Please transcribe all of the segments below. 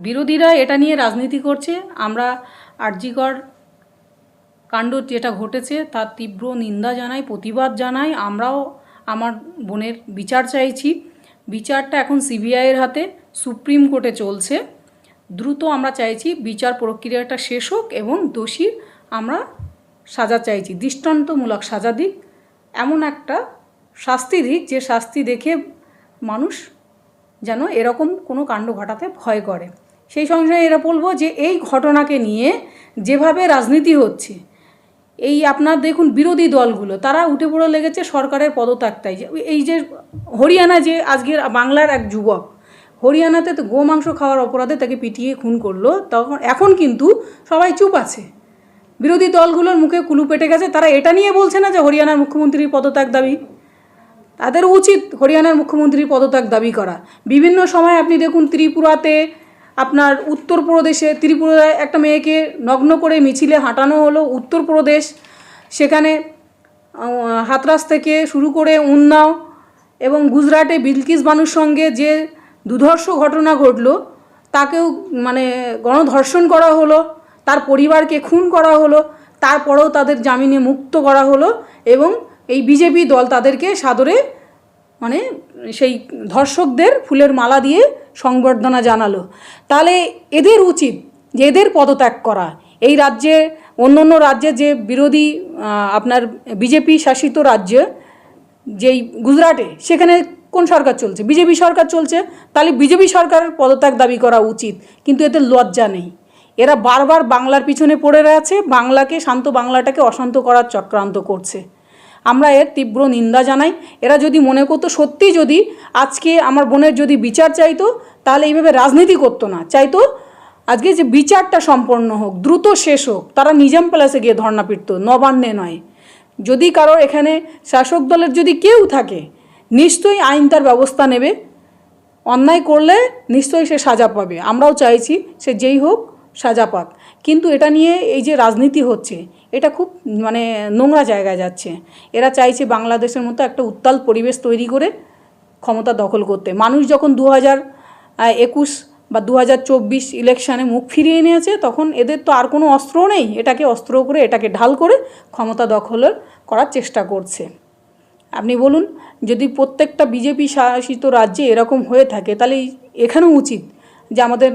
বিরোধীরা এটা নিয়ে রাজনীতি করছে। আমরা আরজিকর কাণ্ড যেটা ঘটেছে, তার তীব্র নিন্দা জানাই, প্রতিবাদ জানাই। আমরাও আমার বোনের বিচার চাইছি। বিচারটা এখন সিবিআইয়ের হাতে, সুপ্রিম কোর্টে চলছে। দ্রুত আমরা চাইছি বিচার প্রক্রিয়াটা শেষ হোক এবং দোষীর আমরা সাজা চাইছি। দৃষ্টান্তমূলক সাজা দিক, এমন একটা শাস্তি দিক, যে শাস্তি দেখে মানুষ যেন এরকম কোনো কাণ্ড ঘটাতে ভয় করে। সেই সঙ্গে এরা বলব যে এই ঘটনাকে নিয়ে যেভাবে রাজনীতি হচ্ছে, এই আপনার দেখুন বিরোধী দলগুলো, তারা উঠে পড়ে লেগেছে সরকারের পদত্যাগটাই। এই যে হরিয়ানা যে আজকের বাংলার এক যুবক, হরিয়ানাতে তো গোমাংস খাওয়ার অপরাধে তাকে পিটিয়ে খুন করল, তখন এখন কিন্তু সবাই চুপ আছে। বিরোধী দলগুলোর মুখে কুলু পেটে গেছে, তারা এটা নিয়ে বলছে না যে হরিয়ানার মুখ্যমন্ত্রীর পদত্যাগ দাবি। তাদের উচিত হরিয়ানার মুখ্যমন্ত্রীর পদত্যাগ দাবি করা। বিভিন্ন সময় আপনি দেখুন ত্রিপুরাতে আপনার উত্তরপ্রদেশে, ত্রিপুরায় একটা মেয়েকে নগ্ন করে মিছিলে হাঁটানো হলো উত্তরপ্রদেশ। সেখানে হাতরাস থেকে শুরু করে উন্নাও এবং গুজরাটে বিলকিস বানুর সঙ্গে যে দুধর্ষ ঘটনা ঘটলো, তাকেও মানে গণধর্ষণ করা হলো, তার পরিবারকে খুন করা হলো, তারপরেও তাদের জামিনে মুক্ত করা হলো এবং এই বিজেপি দল তাদেরকে সাদরে মানে সেই ধর্ষকদের ফুলের মালা দিয়ে সংবর্ধনা জানালো। তাহলে এদের উচিত যে এদের পদত্যাগ করা। এই রাজ্যে অন্য অন্য রাজ্যে যে বিরোধী আপনার বিজেপি শাসিত রাজ্যে, যেই গুজরাটে, সেখানে কোন সরকার চলছে? বিজেপি সরকার চলছে, তাহলে বিজেপি সরকারের পদত্যাগ দাবি করা উচিত। কিন্তু এতে লজ্জা নেই। এরা বারবার বাংলার পিছনে পড়ে রয়েছে বাংলাকে, শান্ত বাংলাটাকে অশান্ত করার চক্রান্ত করছে। আমরা এর তীব্র নিন্দা জানাই। এরা যদি মনে করতো, সত্যি যদি আজকে আমার বোনের যদি বিচার চাইতো, তাহলে এইভাবে রাজনীতি করতো না। চাইতো আজকে যে বিচারটা সম্পন্ন হোক, দ্রুত শেষ হোক, তারা নিজাম প্যালেসে গিয়ে ধর্ণা পিটতো, নবান্নে নয়। যদি কারোর এখানে শাসক দলের যদি কেউ থাকে, নিশ্চয়ই আইন তার ব্যবস্থা নেবে। অন্যায় করলে নিশ্চয়ই সে সাজা পাবে। আমরাও চাইছি সে যেই হোক, সাজা পাক। কিন্তু এটা নিয়ে এই যে রাজনীতি হচ্ছে এটা খুব মানে নোংরা জায়গায় যাচ্ছে। এরা চাইছে বাংলাদেশের মতো একটা উত্তাল পরিবেশ তৈরি করে ক্ষমতা দখল করতে। মানুষ যখন দু হাজার একুশ বা দু হাজার চব্বিশ ইলেকশানে মুখ ফিরিয়ে নিয়েছে, তখন এদের তো আর কোনো অস্ত্র নেই। এটাকে অস্ত্র করে, এটাকে ঢাল করে ক্ষমতা দখলের করার চেষ্টা করছে। আপনি বলুন, যদি প্রত্যেকটা বিজেপি শাসিত রাজ্যে এরকম হয়ে থাকে, তাহলে এখানেও উচিত যে আমাদের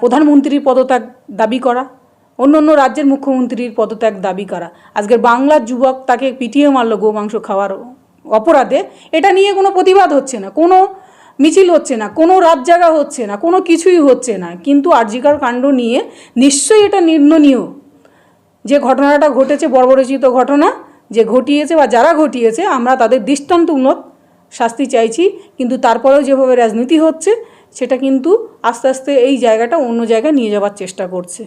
প্রধানমন্ত্রীর পদত্যাগ দাবি করা? অন্য অন্য রাজ্যের মুখ্যমন্ত্রীর পদত্যাগ দাবি করা। আজকের বাংলার যুবক তাকে পিটিয়ে মারলো গোমাংস খাওয়ার অপরাধে। এটা নিয়ে কোনো প্রতিবাদ হচ্ছে না, কোনো মিছিল হচ্ছে না, কোনো রাত জাগা হচ্ছে না, কোনো কিছুই হচ্ছে না। কিন্তু আর্জিকার কাণ্ড নিয়ে নিশ্চয়ই এটা নির্ণনীয় যে ঘটনাটা ঘটেছে, বর্বরচিত ঘটনা, যে ঘটিয়েছে বা যারা ঘটিয়েছে, আমরা তাদের দৃষ্টান্তমূলক শাস্তি চাইছি, কিন্তু তারপরেও যেভাবে রাজনীতি হচ্ছে, সেটা কিন্তু আস্তে আস্তে এই জায়গাটা অন্য জায়গায় নিয়ে যাওয়ার চেষ্টা করছে।